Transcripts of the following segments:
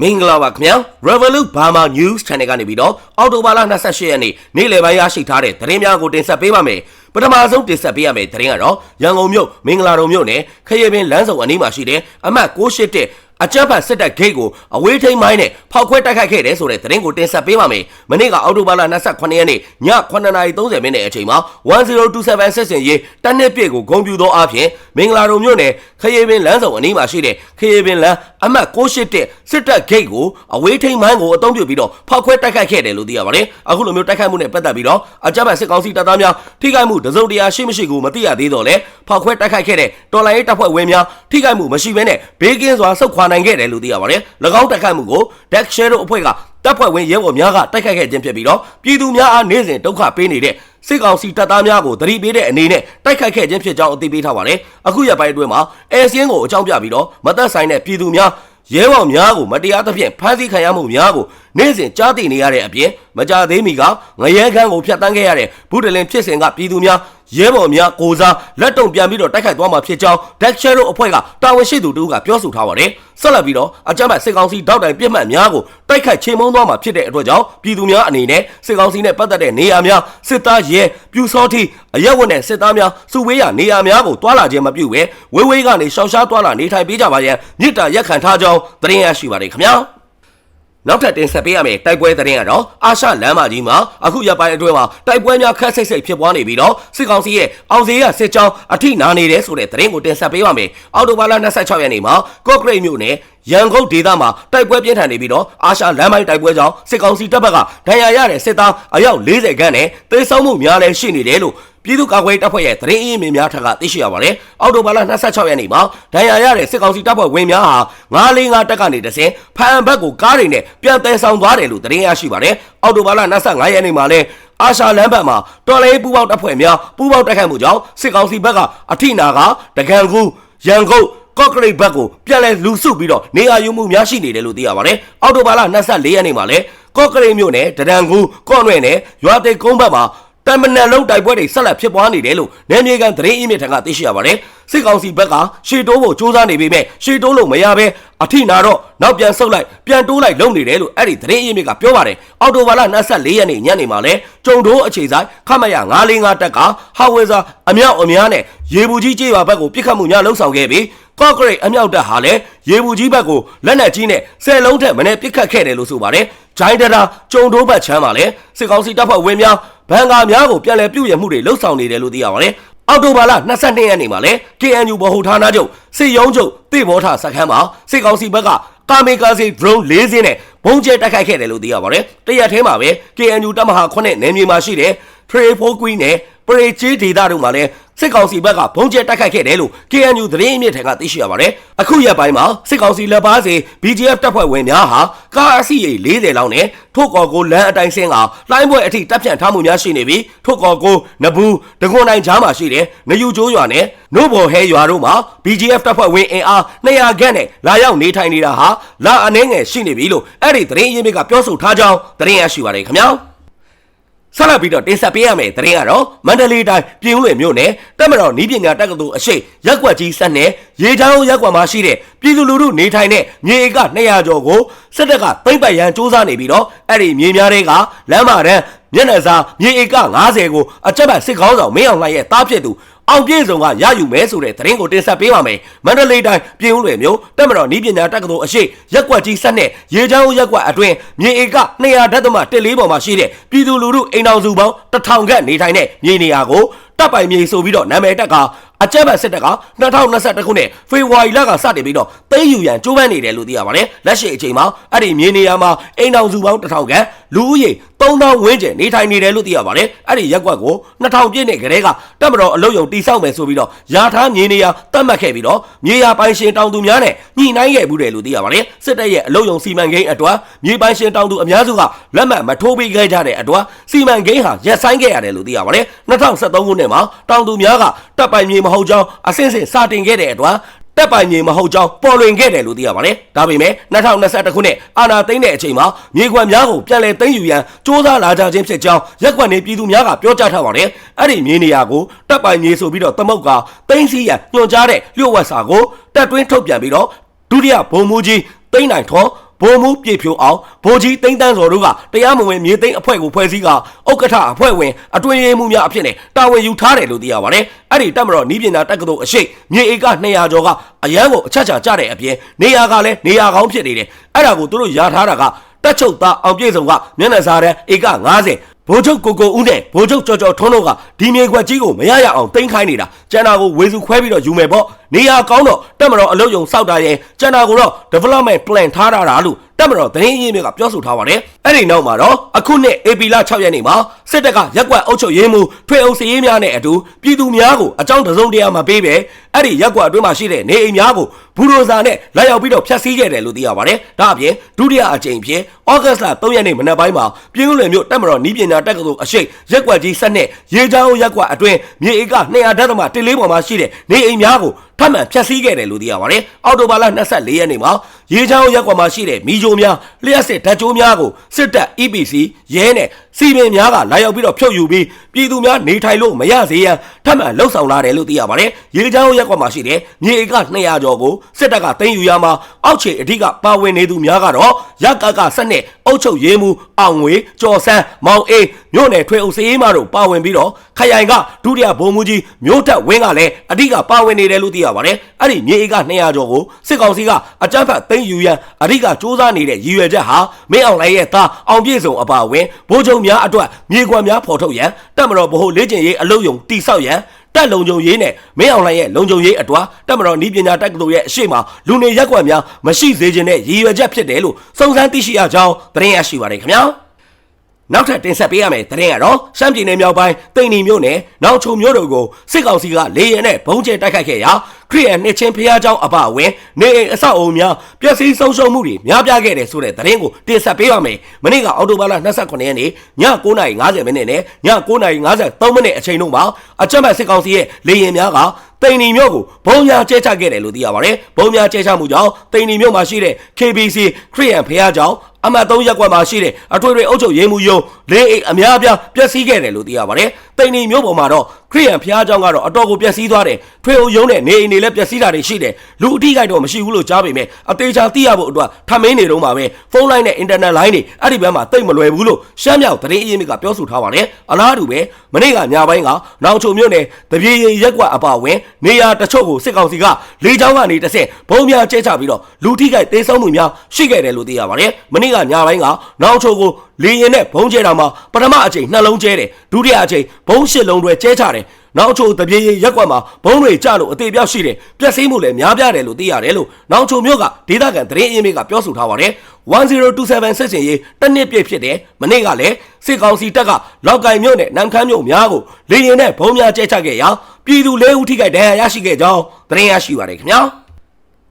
မင်္ဂလာပါခင်ဗျာ Revolut Burma News Channel ကနေပြီးတော့အော်တိုဘာလ28ရက်နေ့နေ့လယ်ပိုင်းရရှိထားတဲ့သတင်းများကိုတင်ဆက်ပေးပါမယ်ပထမဆုံးတင်ဆက်ပေးရမယ့်သတင်းကတော့ရန်ကုန်မြို့မင်္ဂလာတုံမြို့နယ်ခရပင်လမ်းစုံအနီးမှာရှိတဲ့အမှတ်681 အကြမ်းဖက်စစ်တပ်ဂိတ်ကိုအဝေးထိန်မိုင်းနဲ့ဖောက်ခွဲတိုက်ခိုက်ခဲ့တယ်ဆိုတဲ့သတင်းကိုတင်ဆက်ပေးပါမယ်။မနေ့ကအောက်တိုဘာလ28ရက်နေ့ည9:30မိနစ်အချိန်မှာ1027ဆက်စင်ရေးတနစ်ပြည့်ကိုဂုံပြူသောအဖြစ်မင်္ဂလာတုံမြို့နယ်ခရပင်လမ်းစုံအနီးမှာရှိတဲ့ခရပင်လမ်းအမှတ်681စစ်တပ်ဂိတ်ကိုအဝေးထိန်မိုင်းကိုအသုံးပြုပြီးတော့ဖောက်ခွဲတိုက်ခိုက်ခဲ့တယ်လို့သိရပါတယ်။အခုလိုမျိုးတိုက်ခိုက်မှုနဲ့ပတ်သက်ပြီးတော့အကြမ်းဖက်စစ်ကောင်စီတပ်သားများထိခိုက်မှုတစုံတရာရှိမရှိကိုမသိရသေးတော့လဲဖောက်ခွဲတိုက်ခိုက်ခဲ့တဲ့တော်လိုင်းရေးတပ်ဖွဲ့ဝင်များထိခိုက်မှုမရှိဘဲနဲ့ဘေးကင်းစွာဆုတ်ခွာနိုင်ခဲ့တယ်လို့သိရပါတယ်။၎င်းတိုက်ခိုက်မှုကို Deck Shadow အဖွဲ့ကတပ်ဖွဲ့ဝင်ရဲဘော်များကတိုက်ခိုက်ခဲ့ခြင်းဖြစ်ပြီးတော့ပြည်သူများအားနေ့စဉ်ဒုက္ခပေးနေတဲ့စစ်ကောင်စီတပ်သားများကိုတတိပေးတဲ့အနေနဲ့တိုက်ခိုက်ခဲ့ခြင်းဖြစ်ကြောင်းအသိပေးထားပါတယ်။အခုရက်ပိုင်းအတွင်းမှာအဲစင်းကိုအကြောင်းပြပြီးတော့မသက်ဆိုင်တဲ့ပြည်သူများရဲဘော်များကိုမတရားသဖြင့်ဖမ်းဆီးခံရမှုများကိုနေ့စဉ်ကြားသိနေရတဲ့အပြင်မကြသေးမီကငရဲခန်းကိုဖျက်ဆီးခဲ့ရတဲ့ဘုဒ္ဓလင်ဖြစ်စဉ်ကပြည်သူများ ရဲဘော်များကိုစားလက်တုံပြန်ပြီးတော့တိုက်ခိုက်သွားမှာဖြစ်ကြောင်း Deck Shadow အဖွဲ့ကတာဝန်ရှိသူတို့ကပြောဆိုထားပါတယ်။ဆက်လက်ပြီးတော့အကြမ်းဖက်စစ်ကောင်စီတောက်တိုင်ပြစ်မှတ်များကိုတိုက်ခိုက်ချိန်မုံသွားမှာဖြစ်တဲ့အတွက်ကြောင့်ပြည်သူများအနေနဲ့စစ်ကောင်စီနဲ့ပတ်သက်တဲ့နေရာများစစ်သားရဲပြူစောတိအရက်ဝတ်နဲ့စစ်သားများစုဝေးရနေရာများကိုတွာလာခြင်းမပြုဘဲဝေးဝေးကနေရှောင်ရှားတွာလာနေထိုင်ပေးကြပါရန်မြစ်တာရက်ခံထားကြောင်းသတင်းရရှိပါတယ်ခင်ဗျာ။ နောက်ထပ်တင်ဆက်ပေးရမယ့်တိုက်ပွဲသတင်းကတော့အာရှလမ်းမကြီးမှာအခုရက်ပိုင်းအတွင်းမှာတိုက်ပွဲများခက်ဆိတ်ဆိတ်ဖြစ်ပွားနေပြီးတော့စစ်ကောင်စီရဲ့အောင်စေးရစစ်ကြောင်းအထိနာနေတယ်ဆိုတဲ့သတင်းကိုတင်ဆက်ပေးပါမယ်။အော်တိုဘာလ26ရက်နေ့မှာကော့ကရိတ်မြို့နယ် ရန်ကုန်ဒေသမှာတိုက်ပွဲပြင်းထန်နေပြီးတော့အာရှလမ်းမိုင်းတိုက်ပွဲကြောင့်စစ်ကောင်စီတပ်ဘက်ကဒဏ်ရာရတဲ့စစ်သားအယောက်40ခန်းနဲ့သေဆုံးမှုများလည်းရှိနေတယ်လို့ပြည်သူ့ကာကွယ်တပ်ဖွဲ့ရဲ့သတင်းအင်းမြင်များထက်ကသိရှိရပါတယ်။အော်တိုဘာလ26ရက်နေ့မှာဒဏ်ရာရတဲ့စစ်ကောင်စီတပ်ဖွဲ့ဝင်များဟာ945တပ်ကနေတဆင်ဖန်ဘက်ကိုကားတွေနဲ့ပြန်တည်ဆောင်သွားတယ်လို့သတင်းရရှိပါတယ်။အော်တိုဘာလ25ရက်နေ့မှာလည်းအာရှလမ်းဘက်မှာတော်လေးပူပေါက်တပ်ဖွဲ့များပူပေါက်တိုက်ခိုက်မှုကြောင့်စစ်ကောင်စီဘက်ကအထိနာကတကံကူရန်ကုန် ကော့ကရိတ်ဘက်ကိုပြန်လဲလူစုပြီးတော့နေရာယူမှုများရှိနေတယ်လို့သိရပါတယ်။အော်တိုဘာလ24ရက်နေ့မှာလဲကော့ကရိတ်မြို့နယ်တရန်ကူကော့နွဲ့နယ်ရွာတိတ်ကုန်းဘက်မှာတမန်နက်လုံးတိုက်ပွဲတွေဆက်လက်ဖြစ်ပွားနေတယ်လို့နယ်မြေကန်သတင်းအင်းမြစ်ထံကသိရှိရပါတယ်။စစ်ကောင်စီဘက်ကရှေတိုးဖို့စ조사နေပေမဲ့ရှေတိုးလို့မရဘဲအထိနာတော့နောက်ပြန်ဆုတ်လိုက်ပြန်တိုးလိုက်လုံနေတယ်လို့အဲ့ဒီသတင်းအင်းမြစ်ကပြောပါတယ်။အော်တိုဘာလ24ရက်နေ့ညနေမှာလဲကြုံတိုးအခြေဆိုင်ခမရ945တက်ကဟာဝဲစာအမြောက်အများနဲ့ရေဘူးကြီးကျေးရွာဘက်ကိုပြစ်ခတ်မှုများလှုံ့ဆော်ခဲ့ပြီး ကော့ဂရိတ်အမြောက်တပ်ဟာလည်းရေဘူးကြီးဘက်ကိုလက်နက်ကြီးနဲ့ဆယ်လုံးထက်မနဲ့ပစ်ခတ်ခဲ့တယ်လို့ဆိုပါတယ်။ဂျိုင်းတရာကြုံတိုးဘက်ချမ်းမှာလည်းစစ်ကောင်စီတပ်ဖွဲ့ဝင်များဘန်ကာများကိုပြန်လည်ပြုတ်ရမှုတွေလှုပ်ဆောင်နေတယ်လို့သိရပါတယ်။အောက်တိုဘာလ22ရက်နေ့မှာလည်း KNU ဗဟိုဌာနချုပ်စစ်ရုံးချုပ်တေဘောထစခန်းမှာစစ်ကောင်စီဘက်ကကာမေကာစီ drone ၄စင်းနဲ့ဘုံကျဲတိုက်ခိုက်ခဲ့တယ်လို့သိရပါတယ်။တရက်ထဲမှာပဲ KNU တပ်မဟာ9နယ်မြေမှာရှိတဲ့ Trey Forqueen နဲ့ ပရိချေးဒေတာတို့မှာလည်းစစ်ကောင်စီဘက်ကဘုံကျဲတိုက်ခိုက်ခဲ့တယ်လို့ KNU သတင်းအမြင့်ထံကသိရှိရပါတယ်။အခုရက်ပိုင်းမှာစစ်ကောင်စီလက်ပါစီ BGF တပ်ဖွဲ့ဝင်များဟာကားအစီရိ40လောက်နဲ့ထုတ်ကော်ကိုလမ်းအတိုင်းဆင်းကလိုင်းပွဲအထိတပ်ဖြန့်ထားမှုများရှိနေပြီးထုတ်ကော်ကိုနဘူးတကွန်နိုင်ကြားမှာရှိတဲ့ငယူကျိုးရွာနဲ့နို့ဘော်ဟဲရွာတို့မှာ BGF တပ်ဖွဲ့ဝင်အင်အား200ခန့်နဲ့လာရောက်နေထိုင်နေတာဟာလာအနှဲငယ်ရှိနေပြီလို့အဲ့ဒီသတင်းရင်းမြစ်ကပြောဆိုထားကြောင်းသတင်းရရှိပါတယ်ခင်ဗျာ။ ဆက်လက်ပြီးတော့တင်ဆက်ပေးရမယ့်သတင်းကတော့မန္တလေးတိုင်းပြည်ဦးလွင်မြို့နယ်တက်မတော်နီးပညာတက္ကသိုလ်အရှိရက်ကွက်ကြီးဆက်နဲ့ရေချောင်းရက်ကွက်မှာရှိတဲ့ပြည်သူလူထုနေထိုင်တဲ့မြေဧက200ကျော်ကိုစစ်တပ်ကသိမ့်ပိုက်ရန်စ조사နေပြီးတော့အဲ့ဒီမြေများတွေကလမ်းမတန်းမျက်နှာစာမြေဧက90ကိုအကြက်ဘတ်စစ်ကောင်းဆောင်မင်းအောင်လှိုင်ရဲ့တားဖြစ်သူ အောင်ပြည့်စုံကရယူမဲဆိုတဲ့သတင်းကိုတင်ဆက်ပေးပါမယ်မန္တလေးတိုင်းပြည်ဦးလွင်မြို့တက်မတော်နီးပညာတက္ကသိုလ်အရှိရက်ကွက်ကြီးဆက်နဲ့ရေချောင်းရက်ကွက်အတွင်းမြေဧက200ဓာတ်သမ14ပေါ်မှာရှိတဲ့ပြည်သူလူထုအိမ်တော်စုပေါင်း1000ခန့်နေထိုင်တဲ့မြေနေရာကို တပ်ပိုင်မြေဆိုပြီးတော့နာမည်တက်ကအကြက်ဘတ်စစ်တပ်က2021ခုနှစ်ဖေဖော်ဝါရီလကစတင်ပြီးတော့သိမ်းယူရန်ကြိုးပမ်းနေတယ်လို့သိရပါတယ်လက်ရှိအချိန်မှာအဲ့ဒီမြေနေရာမှာအိမ်တော်စုပေါင်း1000ခန့်လူဦးရေ3000ဝန်းကျင်နေထိုင်နေတယ်လို့သိရပါတယ်အဲ့ဒီရက်ကွက်ကို2000ပြည့်နှစ်ကလေးကတပ်မတော်အလုပ်ယုံတိစောက်မယ်ဆိုပြီးတော့ယာထားမြေနေရာတတ်မှတ်ခဲ့ပြီးတော့မြေယာပိုင်ရှင်တောင်သူများနဲ့ညှိနှိုင်းခဲ့မှုတယ်လို့သိရပါတယ်စစ်တပ်ရဲ့အလုပ်ယုံစီမံကိန်းအတွက်မြေပိုင်ရှင်တောင်သူအများစုကလက်မှတ်မထိုးပေးခဲ့ကြတဲ့အတွက်စီမံကိန်းဟာရပ်ဆိုင်းခဲ့ရတယ်လို့သိရပါတယ်2023ခုနှစ်မှာတောင်သူများကတပ်ပိုင်မြေမဟုတ်ကြောင်းအစင်းစင်စတင်ခဲ့တဲ့အတွက်တက်ပိုင်မြေမဟုတ်ကြောင်းပေါ်လွင်ခဲ့တယ်လို့သိရပါတယ်။ဒါပေမဲ့2021ခုနှစ်အာဏာသိမ်းတဲ့အချိန်မှာမြေခွက်များကိုပြန်လည်သိမ်းယူရန်စ조사လာကြခြင်းဖြစ်ကြောင်းရက်ကွက်နေပြည်သူများကပြောကြားထားပါတယ်။အဲ့ဒီမြေနေရာကိုတက်ပိုင်မြေဆိုပြီးတော့သမုတ်ကသိမ်းစီရန်ညွှန်ကြားတဲ့လျှို့ဝှက်စာကိုတက်တွင်းထုတ်ပြန်ပြီးတော့ဒုတိယဘုံမူကြီးသိမ်းနိုင်ထော ဗဘုံမူပြည့်ဖြိုးအောင်ဗိုလ်ကြီးတိမ့်တန်းစော်တို့ကတရားမဝင်မြေသိမ်းအဖွဲ့ကိုဖွဲ့စည်းကဥက္ကဋ္ဌအဖွဲ့ဝင်အတွင်းရေးမှူးများအဖြစ်နဲ့တာဝန်ယူထားတယ်လို့သိရပါတယ်အဲ့ဒီတက်မတော်နီးပညာတက္ကသိုလ်အရှိမြေဧက200ကျော်ကအရန်ကိုအချက်ချာကြတဲ့အပြင်နေရာကလည်းနေရာကောင်းဖြစ်နေတယ်အဲ့ဒါကိုသူတို့ယာထားတာကတက်ချုပ်သားအောင်ပြည့်စုံကမျက်နှာစာတဲ့ဧက90ဘိုးချုပ်ကိုကိုဦးနဲ့ဘိုးချုပ်ကြော်ကြော်ထွန်းတို့ကဒီမြေခွက်ကြီးကိုမရရအောင်တင်ခိုင်းနေတာကျန်တာကိုဝေစုခွဲပြီးတော့ယူမယ်ပေါ့ နေရာကောင်းတော့တက်မတော်အလုပ်ယုံစောက်တာရဲ့ကျန်တာကိုတော့ development plan ထားတာလားလို့တက်မတော်သတင်းရင်းမြစ်ကပြောဆိုထားပါတယ်အဲ့ဒီနောက်မှာတော့အခုနှစ် AP လ6ရက်နေ့မှာစစ်တပ်ကရက်ကွက်အုပ်ချုပ်ရေးမှူးထွေအုပ်စီရေးများနဲ့အတူပြည်သူများကိုအကြောင်းတစုံတရာမပေးပဲအဲ့ဒီရက်ကွက်အတွင်းမှာရှိတဲ့နေအိမ်များကိုဘူရိုဇာနဲ့လာရောက်ပြီးတော့ဖျက်ဆီးခဲ့တယ်လို့သိရပါတယ်ဒါအပြင်ဒုတိယအကြိမ်ဖြစ်ဩဂတ်စ်လ3ရက်နေ့မနက်ပိုင်းမှာပြင်းဦးလွင်မြို့တက်မတော်နီးပညာတက္ကသိုလ်အရှိတ်ရက်ကွက်ကြီးဆက်နဲ့ရေချောင်းရက်ကွက်အတွင်းမြေဧက200ဓာတ်သမ1လေးပေါ်မှာရှိတဲ့နေအိမ်များကိုထပ်မံဖျက်ဆီးခဲ့တယ်လို့သိရပါတယ်အော်တိုဘာလ24ရက်နေ့မှာရေချောင်းရက်ကွက်မှာရှိတဲ့မီဂျိုများလျှက်စစ်ဓာတ်ကြိုးများကိုစစ်တပ် EPC ရဲနဲ့စီပင်များကလာရောက်ပြီးတော့ဖြုတ်ယူပြီးပြည်သူများနေထိုင်လို့မရစေရန်ထပ်မံလှုပ်ဆောင်လာတယ်လို့သိရပါတယ်ရေချောင်းရက်ကွက်မှာရှိတဲ့မြေဧက200ကျော်ကိုစစ်တပ်ကသိမ်းယူရမှာအောက်ခြေအဓိကပါဝင်နေသူများကတော့ရက်ကကဆက်နဲ့အုပ်ချုပ်ရေးမှူးအောင်ငွေကျော်ဆန်းမောင်အေးမြို့နယ်ထွေအုပ်စည်းမတို့ပါဝင်ပြီးတော့ခရိုင်ကဒုတိယဗိုလ်မှူးကြီးမြို့တက်ဝင်းကလည်းအဓိကပါဝင်နေတယ်လို့သိရပါတယ် အဲ့ဒီမြေဧက200ကျော်ကိုစစ်ကောင်စီကအကြမ်းဖက်သိမ်းယူရန်အဓိကစ조사နေတဲ့ရည်ရွယ်ချက်ဟာမင်းအောင်လှိုင်ရဲ့သားအောင်ပြည့်စုံအပါအဝင်ဗိုလ်ချုပ်များအတွက်မြေကွက်များဖော်ထုတ်ရန်တပ်မတော်ဗဟိုလေ့ကျင့်ရေးအလုပ်ယုံတိဆောက်ရန်တက်လုံခြုံရေးနဲ့မင်းအောင်လှိုင်ရဲ့လုံခြုံရေးအတွာတက်မတော်ဤပညာတက္ကသိုလ်ရဲ့အရှိမလူနေရက်ကွက်များမရှိစေခြင်းနဲ့ရည်ရွယ်ချက်ဖြစ်တယ်လို့စုံစမ်းသိရှိရကြောင်းသတင်းရရှိပါတယ်ခင်ဗျာနောက်ထပ်တင်ဆက်ပေးရမယ်သတင်းကတော့ရှမ်းပြည်နယ်မြောက်ပိုင်းတိန်နီမြို့နယ်နောက်ချုံမြို့တို့ကိုစစ်ကောင်စီကလေရင်နဲ့ဘုံကျဲတိုက်ခိုက်ခဲ့ရာခရီးရန်နှစ်ချင်းဖျားเจ้าအပအဝင်နေအိမ်အဆောက်အုံများပျက်စီးဆုံးရှုံးမှုတွေများပြားခဲ့တယ်ဆိုတဲ့သတင်းကိုတင်ဆက်ပေးပါမယ်မနေ့ကအော်တိုဘာလ29ရက်နေ့ည9:50မိနစ်နဲ့ည9:53မိနစ်အချိန်တို့မှာအကြမ်းဖက်စစ်ကောင်စီရဲ့လေရင်များက တိန်နီမြို့ကိုဘုံများကျဲချခဲ့တယ်လို့သိရပါတယ်။ဘုံများကျဲချမှုကြောင့်တိန်နီမြို့မှာရှိတဲ့ KBC ခရီးရန်ဖျားเจ้าအမှတ်3ရပ်ကွက်မှာရှိတဲ့အထွေထွေအုပ်ချုပ်ရေးမှူးယုံလေးအိမ်အများအပြားပျက်စီးခဲ့တယ်လို့သိရပါတယ်။တိန်နီမြို့ပေါ်မှာတော့ခရီးရန်ဖျားเจ้าကတော့အတော်ကိုပျက်စီးသွားတယ်။ထွေအုပ်ယုံနဲ့နေအိမ်တွေလည်းပျက်စီးတာတွေရှိတယ်။လူအထိခိုက်တော့မရှိဘူးလို့ကြားပေမဲ့အသေးချာသိရဖို့အတွက်ထမင်းနေတော့မှာပဲဖုန်းလိုင်းနဲ့အင်တာနက်လိုင်းတွေအဲ့ဒီဘက်မှာတိတ်မလွယ်ဘူးလို့ရှမ်းမြောက်သတင်းအရင်းမြစ်ကပြောဆိုထားပါတယ်။အလားတူပဲမနေ့ကညပိုင်းကနောင်ချုံမြို့နယ်တပြေရင်ရက်ကွက်အပါဝင် နေရာတချို့ကိုစစ်ကောင်စီကလေကြောင်းကနေတစ်ဆင့်ဘုံများကျဲချပြီးတော့လူထိခိုက်သေးဆုံးမှုများရှိခဲ့တယ်လို့သိရပါတယ်။မနေ့ကညပိုင်းကနောင်ချုံကိုလေရင်နဲ့ဘုံကျဲတာမှာပထမအချိန်နှလုံးကျဲတယ်ဒုတိယအချိန်ဘုံရှစ်လုံးတွေကျဲချတယ်နောက်ချိုတပြေးရက်ကွက်မှာဘုံတွေကြလို့အသေးပြောက်ရှိတယ်ပျက်စီးမှုလည်းများပြားတယ်လို့သိရတယ်လို့နောက်ချိုမြို့ကဒေသခံသတင်းအင်းမေကပြောဆိုထားပါတယ်1027ဆက်စင်ရေးတစ်နှစ်ပြည့်ဖြစ်တယ်မနေ့ကလည်းစစ်ကောင်စီတပ်ကလောက်ကင်မြို့နဲ့နမ်ခမ်းမြို့များကိုလေရင်နဲ့ဘုံများကျဲချခဲ့ရာ ပြည်သူ၄ဦးထိခိုက်ဒဏ်ရာရရှိခဲ့ကြောင်းသတင်းရရှိပါတယ်ခင်ဗျာ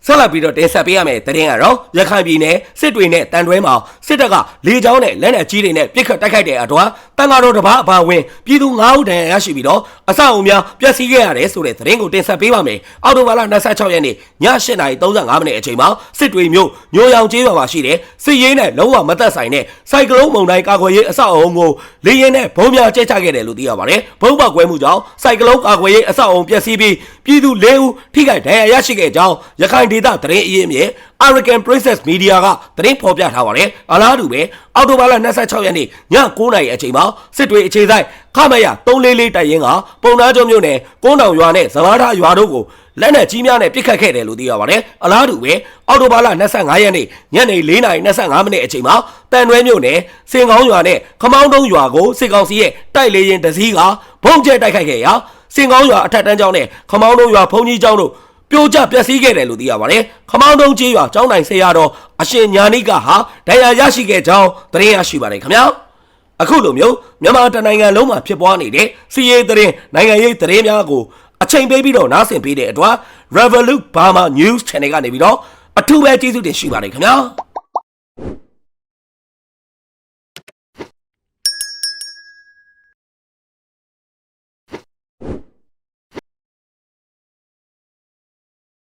ဆက်လက်ပြီးတော့တင်ဆက်ပေးရမယ့်သတင်းကတော့ရခိုင်ပြည်နယ်စစ်တွေနဲ့တန်တွဲမှာစစ်တပ်ကလေကြောင်းနဲ့လက်နက်ကြီးတွေနဲ့ပစ်ခတ်တိုက်ခိုက်တဲ့အတွက်တန်ဃာတော်တစ်ပါးအပါအဝင်ပြည်သူ9ဦးဒဏ်ရာရရှိပြီးတော့အဆောက်အုံများပျက်စီးခဲ့ရတယ်ဆိုတဲ့သတင်းကိုတင်ဆက်ပေးပါမယ်။အောက်တိုဘာလ26ရက်နေ့ည8:35မိနစ်အချိန်မှာစစ်တွေမြို့ညိုရောင်ကျေးရွာမှာရှိတဲ့စစ်ရေးနဲ့လုံးဝမသက်ဆိုင်တဲ့စိုက်ကလုန်းမုန်တိုင်းကာကွယ်ရေးအဆောက်အအုံကိုလေရင်နဲ့ဘုံများကျဲချခဲ့တယ်လို့သိရပါတယ်။ဘုံပေါက်ကွဲမှုကြောင့်စိုက်ကလုန်းကာကွယ်ရေးအဆောက်အအုံပျက်စီးပြီးပြည်သူ၄ဦးထိခိုက်ဒဏ်ရာရရှိခဲ့ကြောင်းရခိုင်ဒေသသတင်းအရင်းမြစ် American Princess Media ကသတင်းဖော်ပြထားပါတယ်။အလားတူပဲအော်တိုဘာလ26ရက်နေ့ည9:00နာရီအချိန်မှာစစ်တွေအခြေဆိုင်ခမရ344တိုက်ရင်ကပုံနာကျုံမြို့နယ်ကုန်းတောင်ရွာနဲ့ဇလာထရွာတို့ကိုလက်နက်ကြီးများနဲ့ပစ်ခတ်ခဲ့တယ်လို့သိရပါတယ်။အလားတူပဲအော်တိုဘာလ25ရက်နေ့ညနေ4:25မိနစ်အချိန်မှာတန်တွဲမြို့နယ်စင်ကောင်းရွာနဲ့ခမောင်းတုံးရွာကိုစစ်ကောင်စီရဲ့တိုက်လေရင်တစည်းကဘုံကျဲတိုက်ခိုက်ခဲ့ရာစင်ကောင်းရွာအထက်တန်းကျောင်းနဲ့ခမောင်းတုံးရွာဘုံကြီးကျောင်းတို့ ပြိုကျပျက်စီးခဲ့တယ်လို့သိရပါတယ်။ခမောင်းတုံးကျေးရွာကျောင်းတိုင်ဆေးရတော့အရှင်ညာနိကဟာဒဏ်ရာရရှိခဲ့ကြောင်းသတင်းရရှိပါတယ်ခင်ဗျာ။အခုလိုမျိုးမြန်မာတနိုင်ငံလုံးမှာဖြစ်ပွားနေတဲ့စီးရေးသတင်းနိုင်ငံရေးသတင်းများကိုအချိန်ပေးပြီးတော့နားဆင်ပေးတဲ့အတွက် Revolut Burma News Channel ကနေပြီးတော့အထူးပဲကျေးဇူးတင်ရှိပါတယ်ခင်ဗျာ။